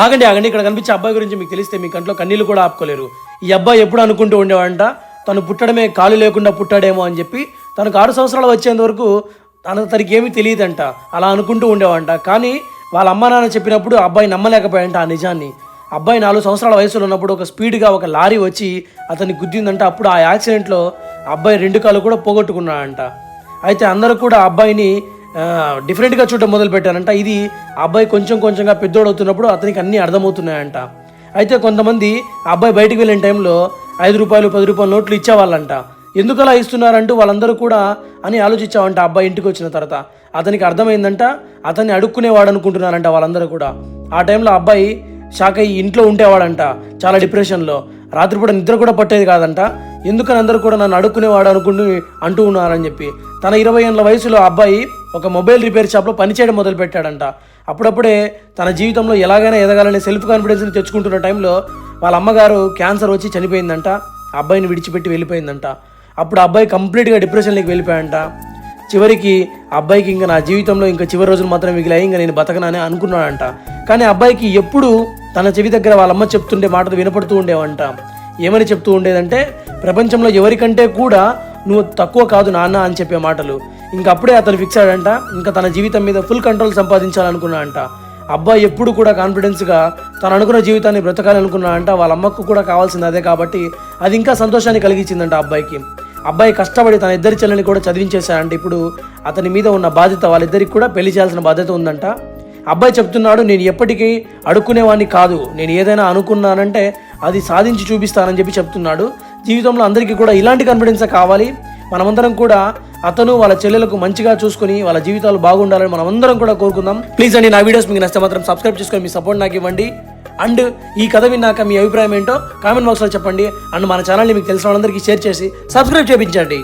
ఆగండి ఆగండి. ఇక్కడ కనిపించే అబ్బాయి గురించి మీకు తెలిస్తే మీ కంట్లో కన్నీళ్ళు కూడా ఆపుకోలేరు. ఈ అబ్బాయి ఎప్పుడు అనుకుంటూ ఉండేవాడంట తను పుట్టడమే కాలు లేకుండా పుట్టాడేమో అని చెప్పి తనకు ఆరు సంవత్సరాలు వచ్చేంత వరకు తన తనకి ఏమీ తెలియదంట. అలా అనుకుంటూ ఉండేవాడంట. కానీ వాళ్ళ అమ్మ నాన్న చెప్పినప్పుడు అబ్బాయి నమ్మలేకపోయాడంట ఆ నిజాన్ని. అబ్బాయి నాలుగు సంవత్సరాల వయసులో ఉన్నప్పుడు ఒక స్పీడ్గా ఒక లారీ వచ్చి అతన్ని గుద్దిందంట. అప్పుడు ఆ యాక్సిడెంట్లో అబ్బాయి రెండు కాళ్ళు కూడా పోగొట్టుకున్నాడంట. అయితే అందరూ కూడా అబ్బాయిని డిఫరెంట్గా చూడటం మొదలు పెట్టారంట ఇది అబ్బాయి కొంచెం కొంచెంగా పెద్దోడవుతున్నప్పుడు అతనికి అన్నీ అర్థమవుతున్నాయంట. అయితే కొంతమంది అబ్బాయి బయటికి వెళ్ళిన టైంలో ఐదు రూపాయలు పది రూపాయల నోట్లు ఇచ్చేవాళ్ళంట. ఎందుకు అలా ఇస్తున్నారంటూ వాళ్ళందరూ కూడా అని ఆలోచించావంట అబ్బాయి ఇంటికి వచ్చిన తర్వాత. అతనికి అర్థమైందంట అతన్ని అడుక్కునేవాడు అనుకుంటున్నారంట వాళ్ళందరూ కూడా. ఆ టైంలో ఆ అబ్బాయి షాక్ అయ్యి ఇంట్లో ఉండేవాడంట చాలా డిప్రెషన్లో. రాత్రిపూట నిద్ర కూడా పట్టేది కాదంట. ఎందుకని అందరూ కూడా నన్ను అడుక్కునేవాడు అనుకుంటూ అంటూ ఉన్నారని చెప్పి. తన ఇరవై ఏళ్ళ వయసులో ఆ అబ్బాయి ఒక మొబైల్ రిపేర్ షాప్లో పనిచేయడం మొదలు పెట్టాడంట అప్పుడప్పుడే తన జీవితంలో ఎలాగైనా ఎదగాలని సెల్ఫ్ కాన్ఫిడెన్స్ని తెచ్చుకుంటున్న టైంలో వాళ్ళ అమ్మగారు క్యాన్సర్ వచ్చి చనిపోయిందంట. అబ్బాయిని విడిచిపెట్టి వెళ్ళిపోయిందంట. అప్పుడు అబ్బాయి కంప్లీట్గా డిప్రెషన్లోకి వెళ్ళిపోయాడంట. చివరికి అబ్బాయికి ఇంకా నా జీవితంలో ఇంకా చివరి రోజులు మాత్రం మిగిలాయి ఇంకా నేను బతకనని అనుకున్నాడంట. కానీ అబ్బాయికి ఎప్పుడు తన చెవి దగ్గర వాళ్ళ అమ్మ చెప్తుండే మాటలు వినపడుతూ ఉండేవంట. ఏమని చెప్తూ ఉండేదంటే ప్రపంచంలో ఎవరికంటే కూడా నువ్వు తక్కువ కాదు నాన్న అని చెప్పే మాటలు. ఇంకప్పుడే అతను ఫిక్స్ అయ్యాడంట. ఇంకా తన జీవితం మీద ఫుల్ కంట్రోల్ సంపాదించాలనుకున్నాడంట అబ్బాయి ఎప్పుడు కూడా కాన్ఫిడెన్స్గా తను అనుకున్న జీవితాన్ని బ్రతకాలనుకున్నాడంట. వాళ్ళ అమ్మకు కూడా కావాల్సింది అదే కాబట్టి అది ఇంకా సంతోషాన్ని కలిగించిందంట అబ్బాయికి. అబ్బాయి కష్టపడి తన ఇద్దరి చెల్లెని కూడా చదివించేశాడంట. ఇప్పుడు అతని మీద ఉన్న బాధ్యత వాళ్ళిద్దరికి కూడా పెళ్ళి చేయాల్సిన బాధ్యత ఉందంట. అబ్బాయి చెప్తున్నాడు నేను ఎప్పటికీ అడుక్కునేవాడిని కాదు. నేను ఏదైనా అనుకున్నానంటే అది సాధించి చూపిస్తానని చెప్పి చెప్తున్నాడు. జీవితంలో అందరికీ కూడా ఇలాంటి కాన్ఫిడెన్సే కావాలి. మనమందరం కూడా అతను వాళ్ళ చెల్లెలకు మంచిగా చూసుకొని వాళ్ళ జీవితాలు బాగుండాలని మనమందరం కూడా కోరుకుందాం. ప్లీజ్ అండి నా వీడియోస్ మీకు నచ్చితే మాత్రం సబ్స్క్రైబ్ చేసుకొని మీ సపోర్ట్ నాకు ఇవ్వండి. అండ్ ఈ కథ విన్నాక మీ అభిప్రాయం ఏంటో కామెంట్ బాక్స్లో చెప్పండి. అండ్ మన ఛానల్ని మీకు తెలిసిన వాళ్ళందరికీ షేర్ చేసి సబ్స్క్రైబ్ చేయించండి